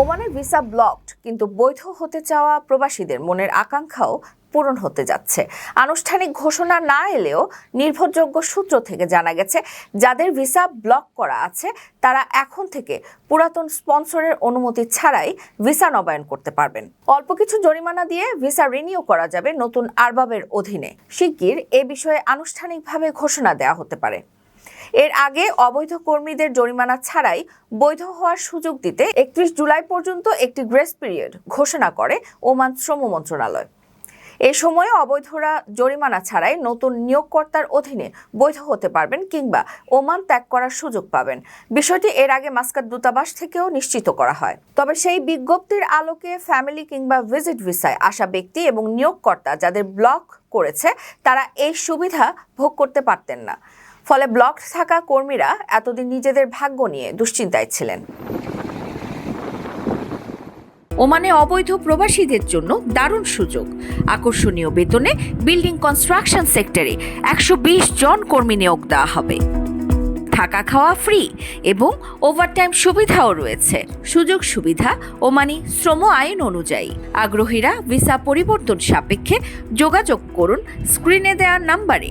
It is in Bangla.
ওমানের ভিসা ব্লকড, কিন্তু বৈধ হতে চাওয়া প্রবাসীদের মনের আকাঙ্ক্ষাও পূরণ হতে যাচ্ছে। আনুষ্ঠানিক ঘোষণা না এলেও নির্ভরযোগ্য সূত্র থেকে জানা গেছে, যাদের ভিসা ব্লক করা আছে, তারা এখন থেকে পুরাতন স্পন্সরের অনুমতি ছাড়াই ভিসা নবায়ন করতে পারবেন। অল্প কিছু জরিমানা দিয়ে ভিসা রিনিউ করা যাবে নতুন আরবাবের অধীনে। শিগগির এ বিষয়ে আনুষ্ঠানিকভাবে ঘোষণা দেওয়া হতে পারে। এর আগে অবৈধ কর্মীদের জরিমানা ছাড়াই বৈধ হওয়ার সুযোগ দিতে একত্রিশ জুলাই পর্যন্ত একটি গ্রেস পিরিয়ড ঘোষণা করে ওমান শ্রম মন্ত্রণালয়। এ সময়ে অবৈধরা জরিমানা ছাড়াই নতুন নিয়োগকর্তার অধীনে বৈধ হতে পারবেন কিংবা ওমান ত্যাগ করার সুযোগ পাবেন। বিষয়টি এর আগে মাস্কাত দূতাবাস থেকেও নিশ্চিত করা হয়। তবে সেই বিজ্ঞপ্তির আলোকে ফ্যামিলি কিংবা ভিজিট ভিসায় আসা ব্যক্তি এবং নিয়োগকর্তা যাদের ব্লক করেছে, তারা এই সুবিধা ভোগ করতে পারতেন না। ফলে ব্লক থাকা কর্মীরা এতদিন নিজেদের ভাগ্য নিয়ে দুশ্চিন্তায় ছিলেন। ওমানে অবৈধ প্রবাসীদের জন্য দারুণ সুযোগ। আকর্ষণীয় বেতনে বিল্ডিং কনস্ট্রাকশন সেক্টরে একশো বিশ জন কর্মী নিয়োগ দেওয়া হবে। থাকা খাওয়া ফ্রি এবং ওভারটাইম সুবিধাও রয়েছে। সুযোগ সুবিধা ওমানি শ্রম আইন অনুযায়ী। আগ্রহীরা ভিসা পরিবর্তন সাপেক্ষে যোগাযোগ করুন, স্ক্রিনে দেওয়া নাম্বারে।